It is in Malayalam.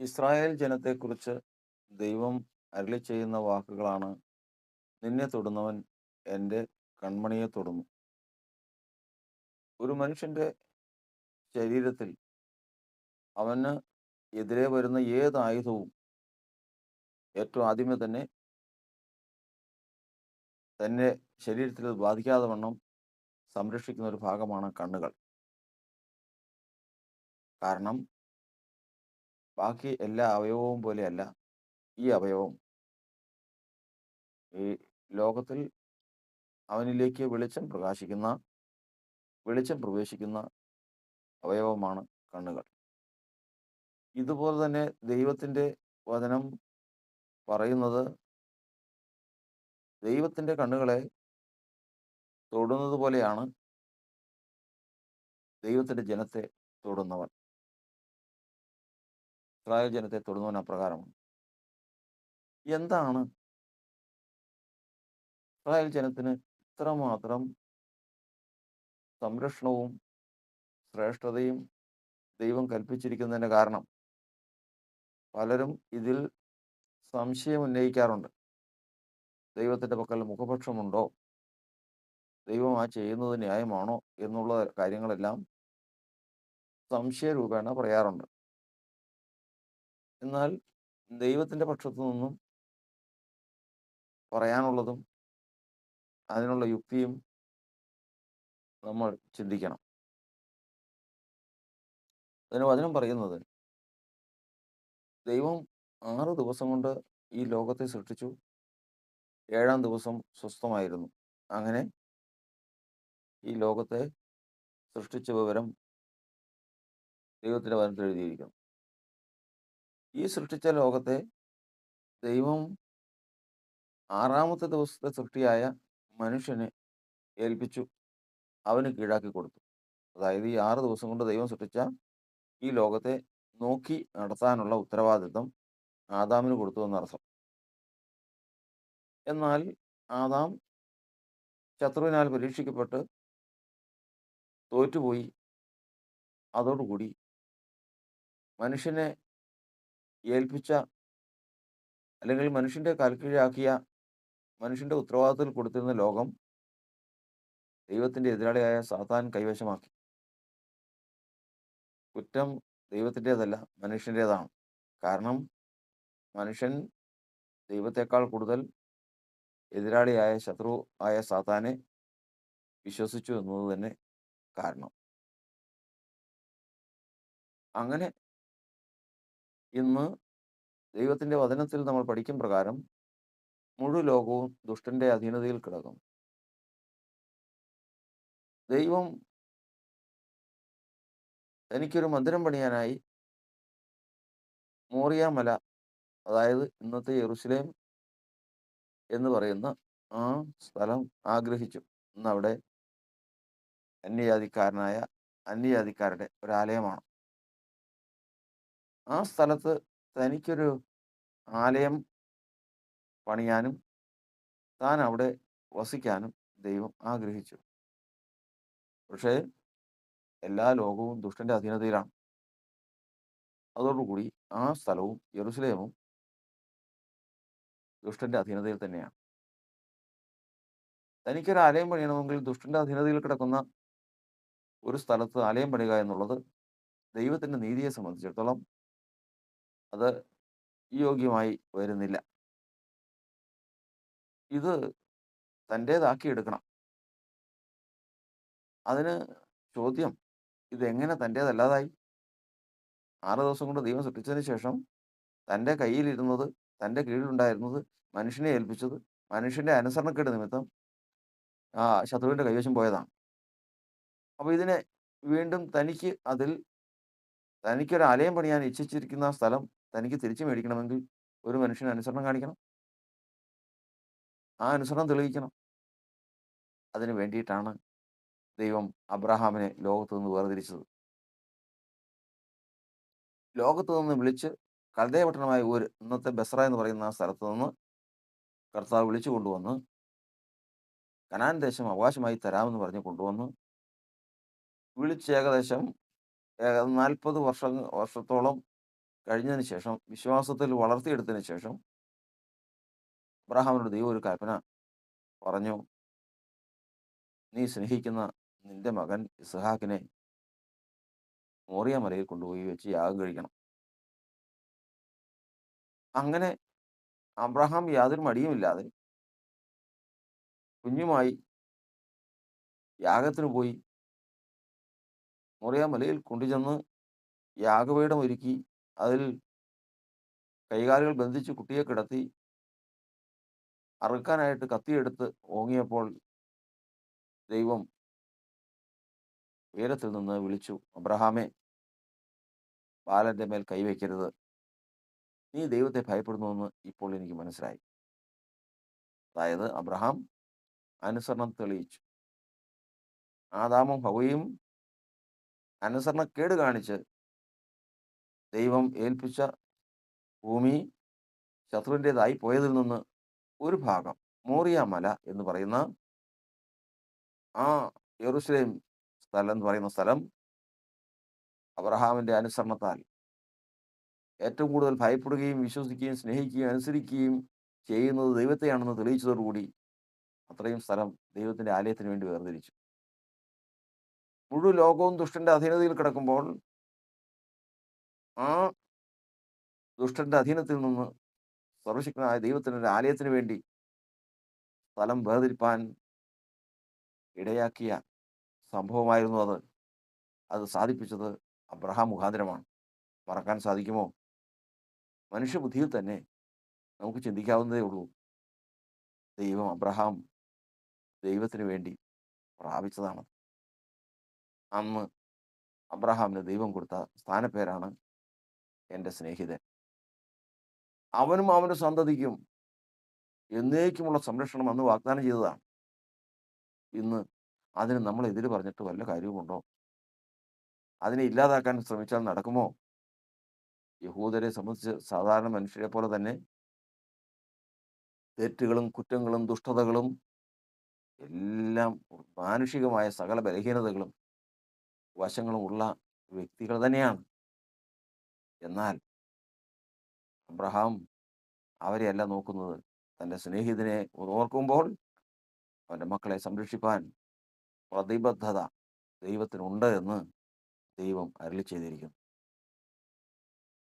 ഇസ്രായേൽ ജനത്തെക്കുറിച്ച് ദൈവം അരളി ചെയ്യുന്ന വാക്കുകളാണ് നിന്നെ തൊടുന്നവൻ എന്റെ കൺമണിയെ തൊടുന്നു. ഒരു മനുഷ്യന്റെ ശരീരത്തിൽ അവന് എതിരെ വരുന്ന ഏത് ആയുധവും ഏറ്റവും ആദ്യമേ തന്നെ തന്റെ ശരീരത്തിൽ ബാധിക്കാതെ വണ്ണം സംരക്ഷിക്കുന്ന ഒരു ഭാഗമാണ് കണ്ണുകൾ. കാരണം ബാക്കി എല്ലാ അവയവവും പോലെയല്ല ഈ അവയവം. ഈ ലോകത്തിൽ അവനിലേക്ക് വെളിച്ചം പ്രകാശിക്കുന്ന വെളിച്ചം പ്രവേശിക്കുന്ന അവയവമാണ് കണ്ണുകൾ. ഇതുപോലെ തന്നെ ദൈവത്തിന്റെ വചനം പറയുന്നത് ദൈവത്തിന്റെ കണ്ണുകളെ തൊടുന്നത് പോലെയാണ് ദൈവത്തിന്റെ ജനത്തെ തൊടുന്നവൻ. ഇസ്രായേൽ ജനത്തെ തൊടുന്നവൻ അപ്രകാരമാണ്. എന്താണ്? ഇസ്രായേൽ ജനത്തിന് ഇത്രമാത്രം സംരക്ഷണവും ശ്രേഷ്ഠതയും ദൈവം കൽപ്പിച്ചിരിക്കുന്നതിന്റെ കാരണം പലരും ഇതിൽ സംശയം ഉന്നയിക്കാറുണ്ട്. ദൈവത്തിന്റെ പക്കൽ മുഖപക്ഷമുണ്ടോ? ദൈവം ആ ചെയ്യുന്നത് ന്യായമാണോ? എന്നുള്ള കാര്യങ്ങളെല്ലാം സംശയരൂപേണ പറയാറുണ്ട്. എന്നാൽ ദൈവത്തിന്റെ പക്ഷത്തു നിന്നും പറയാനുള്ളതും അതിനുള്ള യുക്തിയും നമ്മൾ ചിന്തിക്കണം. അതിന് വചനം പറയുന്നത് ദൈവം ആറ് ദിവസം കൊണ്ട് ഈ ലോകത്തെ സൃഷ്ടിച്ചു. ഏഴാം ദിവസം സ്വസ്ഥമായിരുന്നു. അങ്ങനെ ഈ ലോകത്തെ സൃഷ്ടിച്ച വിവരം ദൈവത്തിന്റെ വചനത്തിൽ എഴുതിയിരിക്കുന്നു. ഈ സൃഷ്ടിച്ച ലോകത്തെ ദൈവം ആറാമത്തെ ദിവസത്തെ സൃഷ്ടിയായ മനുഷ്യനെ ഏൽപ്പിച്ചു അവന് കീഴാക്കി കൊടുത്തു. അതായത് ഈ ആറ് ദിവസം കൊണ്ട് ദൈവം സൃഷ്ടിച്ച ഈ ലോകത്തെ നോക്കി നടത്താനുള്ള ഉത്തരവാദിത്വം ആദാമിന് കൊടുത്തു എന്നർത്ഥം എന്നാൽ ആദാം ശത്രുവിനാൽ പരീക്ഷിക്കപ്പെട്ട് തോറ്റുപോയി. അതോടുകൂടി മനുഷ്യനെ ഏൽപ്പിച്ച അല്ലെങ്കിൽ മനുഷ്യന്റെ കാൽക്കീഴാക്കിയ മനുഷ്യന്റെ ഉത്തരവാദിത്തത്തിൽ കൊടുത്തിരുന്ന ലോകം ദൈവത്തിന്റെ എതിരാളിയായ സാത്താൻ കൈവശമാക്കി. കുറ്റം ദൈവത്തിന്റെതല്ല മനുഷ്യന്റേതാണ്. കാരണം മനുഷ്യൻ ദൈവത്തെക്കാൾ കൂടുതൽ എതിരാളിയായ ശത്രു ആയ സാത്താനെ വിശ്വസിച്ചു എന്നത് തന്നെ കാരണം. അങ്ങനെ ഇന്ന് ദൈവത്തിന്റെ വചനത്തിൽ നമ്മൾ പഠിക്കും പ്രകാരം മുഴു ലോകവും ദുഷ്ടന്റെ അധീനതയിൽ കിടക്കും. ദൈവം എനിക്കൊരു മന്ദിരം പണിയാനായി മോറിയ മല അതായത് ഇന്നത്തെ യെറുസലേം എന്ന് പറയുന്ന ആ സ്ഥലം ആഗ്രഹിച്ചു. ഇന്ന് അവിടെ അന്യജാതിക്കാരനായ അന്യജാതിക്കാരുടെ ഒരു ആലയമാണ് ആ സ്ഥലത്ത് തനിക്കൊരു ആലയം പണിയാനും താൻ അവിടെ വസിക്കാനും ദൈവം ആഗ്രഹിച്ചു. പക്ഷേ എല്ലാ ലോകവും ദുഷ്ടന്റെ അധീനതയിലാണ്. അതോടുകൂടി ആ സ്ഥലവും യെറുസലേമും ദുഷ്ടന്റെ അധീനതയിൽ തന്നെയാണ്. തനിക്കൊരു ആലയം പണിയണമെങ്കിൽ ദുഷ്ടന്റെ അധീനതയിൽ കിടക്കുന്ന ഒരു സ്ഥലത്ത് ആലയം പണിയുക എന്നുള്ളത് ദൈവത്തിന്റെ നീതിയെ സംബന്ധിച്ചിടത്തോളം അത് യോഗ്യമായി വരുന്നില്ല. ഇത് തന്റേതാക്കി എടുക്കണം അതിന് ചോദ്യം ഇതെങ്ങനെ തന്റേതല്ലാതായി ആറ് ദിവസം കൊണ്ട് ദൈവം സൃഷ്ടിച്ചതിന് ശേഷം തന്റെ കയ്യിലിരുന്നത് തന്റെ കീഴിലുണ്ടായിരുന്നത് മനുഷ്യനെ ഏൽപ്പിച്ചത് മനുഷ്യന്റെ അനുസരണക്കേട് നിമിത്തം ആ ശത്രുവിന്റെ കൈവശം പോയതാണ്. അപ്പോൾ ഇതിനെ വീണ്ടും തനിക്ക് അതിൽ തനിക്കൊരു ആലയം പണിയാൻ ഇച്ഛിച്ചിരിക്കുന്ന സ്ഥലം തനിക്ക് തിരിച്ചു മേടിക്കണമെങ്കിൽ ഒരു മനുഷ്യന് അനുസരണം കാണിക്കണം. ആ അനുസരണം തെളിയിക്കണം. അതിനു വേണ്ടിയിട്ടാണ് ദൈവം അബ്രഹാമിനെ ലോകത്തു നിന്ന് വേർതിരിച്ചത്. ലോകത്തു നിന്ന് വിളിച്ച് കൽദയ പട്ടണമായ ഊര് ഇന്നത്തെ ബസ്ര എന്ന് പറയുന്ന ആ സ്ഥലത്ത് നിന്ന് കർത്താവ് വിളിച്ചു കൊണ്ടുവന്ന് കനാൻ ദേശം അവകാശമായി തരാമെന്ന് പറഞ്ഞ് കൊണ്ടുവന്ന് വിളിച്ച് ഏകദേശം നാൽപ്പത് വർഷം വർഷത്തോളം കഴിഞ്ഞതിന് ശേഷം വിശ്വാസത്തിൽ വളർത്തിയെടുത്തതിന് ശേഷം അബ്രഹാമിനോട് ദൈവം ഒരു കൽപ്പന പറഞ്ഞു. നീ സ്നേഹിക്കുന്ന നിന്റെ മകൻ ഇസ്ഹാക്കിനെ മോറിയ മലയിൽ കൊണ്ടുപോയി വെച്ച് യാഗം കഴിക്കണം. അങ്ങനെ അബ്രഹാം യാതൊരു മടിയുമില്ലാതെ കുഞ്ഞുമായി യാഗത്തിന് പോയി മോറിയ മലയിൽ കൊണ്ടുചെന്ന് യാഗപീഠം ഒരുക്കി അതിൽ കൈകാലുകൾ ബന്ധിച്ച് കുട്ടിയെ കിടത്തി അറുക്കാനായിട്ട് കത്തിയെടുത്ത് ഓങ്ങിയപ്പോൾ ദൈവം ഉയരത്തിൽ നിന്ന് വിളിച്ചു അബ്രഹാമേ ബാലന്റെ മേൽ കൈവയ്ക്കരുത് നീ ദൈവത്തെ ഭയപ്പെടുന്നുവെന്ന് ഇപ്പോൾ എനിക്ക് മനസ്സിലായി. അതായത് അബ്രഹാം അനുസരണം തെളിയിച്ചു. ആദാമും ഹവയും അനുസരണക്കേട് കാണിച്ച് ദൈവം ഏൽപ്പിച്ച ഭൂമി ശത്രുവിന്റെതായി പോയതിൽ നിന്ന് ഒരു ഭാഗം മോറിയ മല എന്ന് പറയുന്ന ആ യെറുസലേം സ്ഥലം എന്ന് പറയുന്ന സ്ഥലം അബ്രഹാമിന്റെ അനുസരണത്താൽ ഏറ്റവും കൂടുതൽ ഭയപ്പെടുകയും വിശ്വസിക്കുകയും സ്നേഹിക്കുകയും അനുസരിക്കുകയും ചെയ്യുന്നത് ദൈവത്തെയാണെന്ന് തെളിയിച്ചതോടുകൂടി അത്രയും സ്ഥലം ദൈവത്തിന്റെ ആലയത്തിന് വേണ്ടി വേർതിരിച്ചു. മുഴുവൻ ലോകവും ദുഷ്ടന്റെ അധീനതയിൽ കിടക്കുമ്പോൾ ആ ദുഷ്ടന്റെ അധീനത്തിൽ നിന്ന് സർവശക്തനായ ദൈവത്തിന്റെ ഒരു ആലയത്തിന് വേണ്ടി സ്ഥലം വേർതിരിപ്പാൻ ഇടയാക്കിയ സംഭവമായിരുന്നു അത്. അത് സാധിപ്പിച്ചത് അബ്രഹാം മുഖാന്തരമാണ്. മറക്കാൻ സാധിക്കുമോ? മനുഷ്യബുദ്ധിയിൽ തന്നെ നമുക്ക് ചിന്തിക്കാവുന്നതേ ഉള്ളൂ. ദൈവം അബ്രഹാം ദൈവത്തിന് വേണ്ടി പ്രാപിച്ചതാണ്. അന്ന് അബ്രഹാമിന് ദൈവം കൊടുത്ത സ്ഥാനപ്പേരാണ് എന്റെ സ്നേഹിതൻ. അവനും അവന്റെ സന്തതിക്കും എന്നേക്കുമുള്ള സംരക്ഷണം അന്ന് വാഗ്ദാനം ചെയ്തതാണ്. ഇന്ന് അതിന് നമ്മൾ എതിര് പറഞ്ഞിട്ട് വല്ല കാര്യവുമുണ്ടോ? അതിനെ ഇല്ലാതാക്കാൻ ശ്രമിച്ചാൽ നടക്കുമോ? യഹൂദരെ സംബന്ധിച്ച് സാധാരണ മനുഷ്യരെ പോലെ തന്നെ തെറ്റുകളും കുറ്റങ്ങളും ദുഷ്ടതകളും എല്ലാം മാനുഷികമായ സകല ബലഹീനതകളും വശങ്ങളും ഉള്ള വ്യക്തികൾ തന്നെയാണ്. എന്നാൽ അബ്രഹാം അവരെയല്ല നോക്കുന്നത്. തന്റെ സ്നേഹിതനെ ഓർക്കുമ്പോൾ അവന്റെ മക്കളെ സംരക്ഷിപ്പാൻ പ്രതിബദ്ധത ദൈവത്തിനുണ്ട് എന്ന് ദൈവം അരളി ചെയ്തിരിക്കുന്നു.